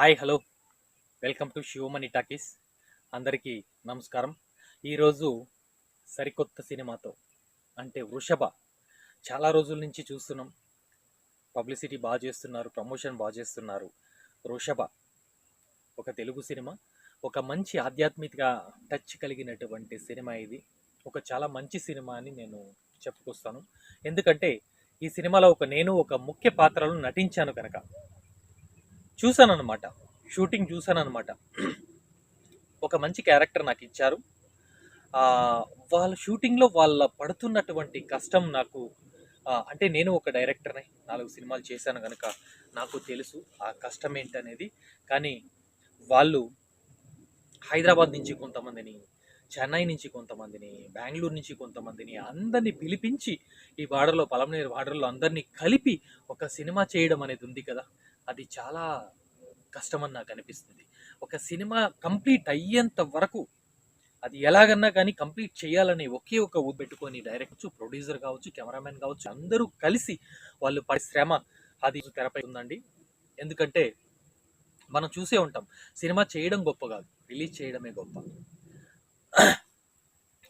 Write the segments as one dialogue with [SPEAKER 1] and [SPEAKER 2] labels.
[SPEAKER 1] Hi hello. Welcome to Shivamani talkies. అందరికీ నమస్కారం. ఈరోజు సరికొత్త సినిమాతో అంటే వృషభ చాలా రోజుల నుంచి చూస్తున్నాం. పబ్లిసిటీ బాగా చేస్తున్నారు ప్రమోషన్ బాగా చేస్తున్నారు వృషభ. ఒక తెలుగు సినిమా ఒక మంచి ఆధ్యాత్మిక టచ్ కలిగినటువంటి సినిమా ఇది. ఒక చాలా మంచి సినిమా అని నేను చెప్పుకొస్తాను. ఎందుకంటే ఈ సినిమాలో ఒక నేను ఒక ముఖ్య పాత్రలో నటించాను కనుక. చూశాను అనమాట షూటింగ్ చూశాను అనమాట ఒక మంచి క్యారెక్టర్ నాకు ఇచ్చారు. వాళ్ళ షూటింగ్లో వాళ్ళ పడుతున్నటువంటి కష్టం నాకు అంటే నేను ఒక డైరెక్టర్ని నాలుగు సినిమాలు చేశాను కనుక నాకు తెలుసు ఆ కష్టం ఏంటనేది. కానీ వాళ్ళు హైదరాబాద్ నుంచి కొంతమందిని చెన్నై నుంచి కొంతమందిని బెంగళూరు నుంచి కొంతమందిని అందరినీ పిలిపించి ఈ బార్డర్లో పలమనేరు బార్డర్లో అందరినీ కలిపి ఒక సినిమా చేయడం అనేది ఉంది కదా. అది చాలా కష్టమని నాకు అనిపిస్తుంది. ఒక సినిమా కంప్లీట్ అయ్యేంత వరకు అది ఎలాగన్నా కానీ కంప్లీట్ చేయాలని ఒకే ఒక ఊ పెట్టుకొని డైరెక్ట్ ప్రొడ్యూసర్ కావచ్చు కెమెరామెన్ కావచ్చు అందరూ కలిసి వాళ్ళు పరిశ్రమ శ్రమ అది తెరపై ఉందండి ఎందుకంటే మనం చూసే ఉంటాం సినిమా చేయడం గొప్ప కాదు రిలీజ్ చేయడమే గొప్ప.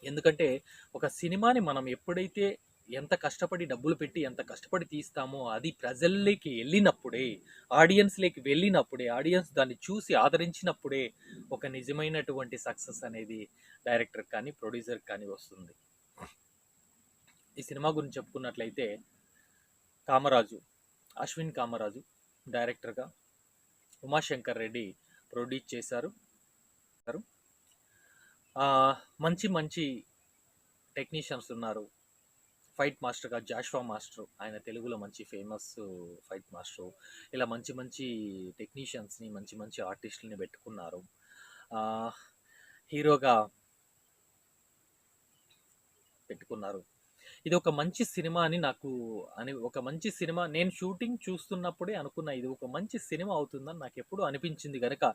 [SPEAKER 1] ఎందుకంటే ఒక సినిమాని మనం ఎప్పుడైతే ఎంత కష్టపడి డబ్బులు పెట్టి ఎంత కష్టపడి తీస్తామో అది ప్రజల్లోకి వెళ్ళినప్పుడే ఆడియన్స్లోకి వెళ్ళినప్పుడే ఆడియన్స్ దాన్ని చూసి ఆదరించినప్పుడే ఒక నిజమైనటువంటి సక్సెస్ అనేది డైరెక్టర్ కానీ ప్రొడ్యూసర్ కానీ వస్తుంది. ఈ సినిమా గురించి చెప్పుకున్నట్లయితే కామరాజు అశ్విన్ కామరాజు డైరెక్టర్గా ఉమాశంకర్ రెడ్డి ప్రొడ్యూస్ చేశారు. మంచి మంచి టెక్నీషియన్స్ ఉన్నారు. ఫైట్ మాస్టర్గా జాష్వా మాస్టర్ ఆయన తెలుగులో మంచి ఫేమస్ ఫైట్ మాస్టర్ ఇలా మంచి మంచి టెక్నీషియన్స్ని మంచి మంచి ఆర్టిస్టులని పెట్టుకున్నారు. హీరోగా పెట్టుకున్నారు. ఇది ఒక మంచి సినిమా అని నాకు అని ఒక మంచి సినిమా నేను షూటింగ్ చూస్తున్నప్పుడే అనుకున్నా ఇది ఒక మంచి సినిమా అవుతుందని నాకు ఎప్పుడూ అనిపించింది కనుక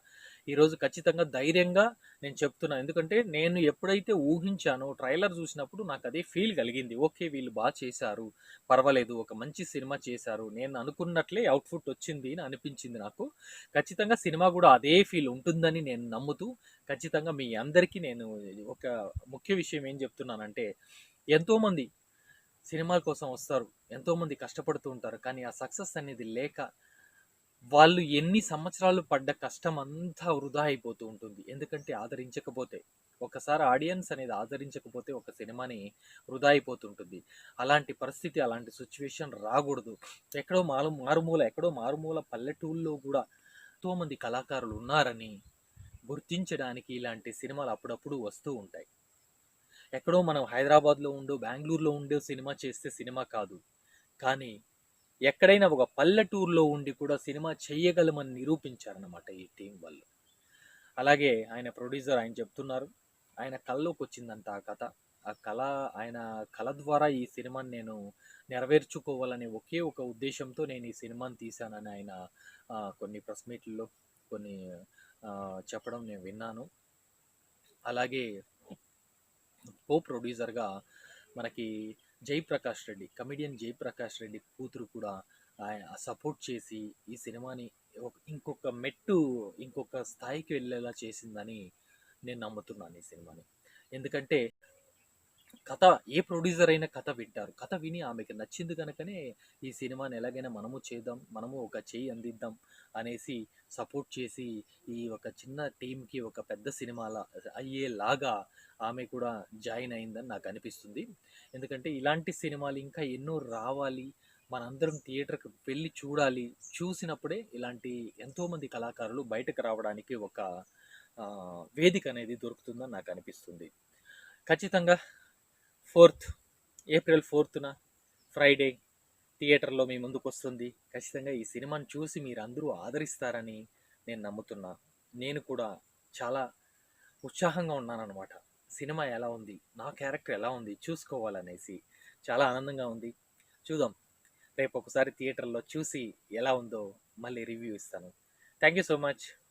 [SPEAKER 1] ఈరోజు ఖచ్చితంగా ధైర్యంగా నేను చెప్తున్నాను ఎందుకంటే నేను ఎప్పుడైతే ఊహించానో ట్రైలర్ చూసినప్పుడు నాకు అదే ఫీల్ కలిగింది. ఓకే వీళ్ళు బాగా చేశారు. పర్వాలేదు ఒక మంచి సినిమా చేశారు. నేను అనుకున్నట్లే అవుట్పుట్ వచ్చింది అని అనిపించింది నాకు. ఖచ్చితంగా సినిమా కూడా అదే ఫీల్ ఉంటుందని నేను నమ్ముతూ ఖచ్చితంగా మీ అందరికీ నేను ఒక ముఖ్య విషయం ఏం చెప్తున్నానంటే ఎంతోమంది సినిమాల కోసం వస్తారు. ఎంతోమంది కష్టపడుతూ ఉంటారు. కానీ ఆ సక్సెస్ అనేది లేక వాళ్ళు ఎన్ని సంవత్సరాలు పడ్డ కష్టం అంతా వృధా అయిపోతూ ఉంటుంది. ఎందుకంటే ఆదరించకపోతే ఒకసారి ఆడియన్స్ అనేది ఆదరించకపోతే ఒక సినిమాని వృధా అయిపోతుంటుంది అలాంటి పరిస్థితి అలాంటి సిచ్యువేషన్ రాకూడదు. ఎక్కడో మారు మారుమూల ఎక్కడో మారుమూల పల్లెటూళ్ళలో కూడా ఎంతోమంది కళాకారులు ఉన్నారని గుర్తించడానికి ఇలాంటి సినిమాలు అప్పుడప్పుడు వస్తూ ఉంటాయి. ఎక్కడో మనం హైదరాబాద్లో ఉండో బెంగళూరులో ఉండే సినిమా చేస్తే సినిమా కాదు. కానీ ఎక్కడైనా ఒక పల్లెటూరులో ఉండి కూడా సినిమా చేయగలమని నిరూపించారన్నమాట ఈ టీం వాళ్ళు. అలాగే ఆయన ప్రొడ్యూసర్ ఆయన చెప్తున్నారు. ఆయన కళ్ళలోకి వచ్చిందంట ఆ కథ. ఆ కళ ఆయన కళ ద్వారా ఈ సినిమాని నేను నెరవేర్చుకోవాలనే ఒకే ఒక ఉద్దేశంతో నేను ఈ సినిమాని తీశానని ఆయన కొన్ని ప్రెస్ మీట్లలో కొన్ని చెప్పడం నేను విన్నాను. అలాగే కో ప్రొడ్యూసర్గా మనకి జయప్రకాష్ రెడ్డి కమిడియన్ జయప్రకాష్ రెడ్డి కూతురు కూడా ఆయన సపోర్ట్ చేసి ఈ సినిమాని ఇంకొక మెట్టు ఇంకొక స్థాయికి వెళ్ళేలా చేసిందని నేను నమ్ముతున్నాను ఈ సినిమాని. ఎందుకంటే కథ ఏ ప్రొడ్యూసర్ అయినా కథ వింటారు. కథ విని ఆమెకి నచ్చింది కనుకనే ఈ సినిమాని ఎలాగైనా మనము చేద్దాం మనము ఒక చేయి అందిద్దాం అనేసి సపోర్ట్ చేసి ఈ ఒక చిన్న టీంకి ఒక పెద్ద సినిమాలా అయ్యేలాగా ఆమె కూడా జాయిన్ అయిందని నాకు అనిపిస్తుంది. ఎందుకంటే ఇలాంటి సినిమాలు ఇంకా ఎన్నో రావాలి మనందరం థియేటర్కి వెళ్ళి చూడాలి చూసినప్పుడే ఇలాంటి ఎంతోమంది కళాకారులు బయటకు రావడానికి ఒక వేదిక అనేది దొరుకుతుందని నాకు అనిపిస్తుంది. ఖచ్చితంగా ఫోర్త్ ఏప్రిల్ ఫోర్త్న ఫ్రైడే థియేటర్లో మీ ముందుకు వస్తుంది ఖచ్చితంగా ఈ సినిమాని చూసి మీరు అందరూ ఆదరిస్తారని నేను నమ్ముతున్నా. నేను కూడా చాలా ఉత్సాహంగా ఉన్నానన్నమాట. సినిమా ఎలా ఉంది? నా క్యారెక్టర్ ఎలా ఉంది? చూసుకోవాలనేసి చాలా ఆనందంగా ఉంది. చూద్దాం. రేపు ఒకసారి థియేటర్లో చూసి ఎలా ఉందో మళ్ళీ రివ్యూ ఇస్తాను. Thank you so much.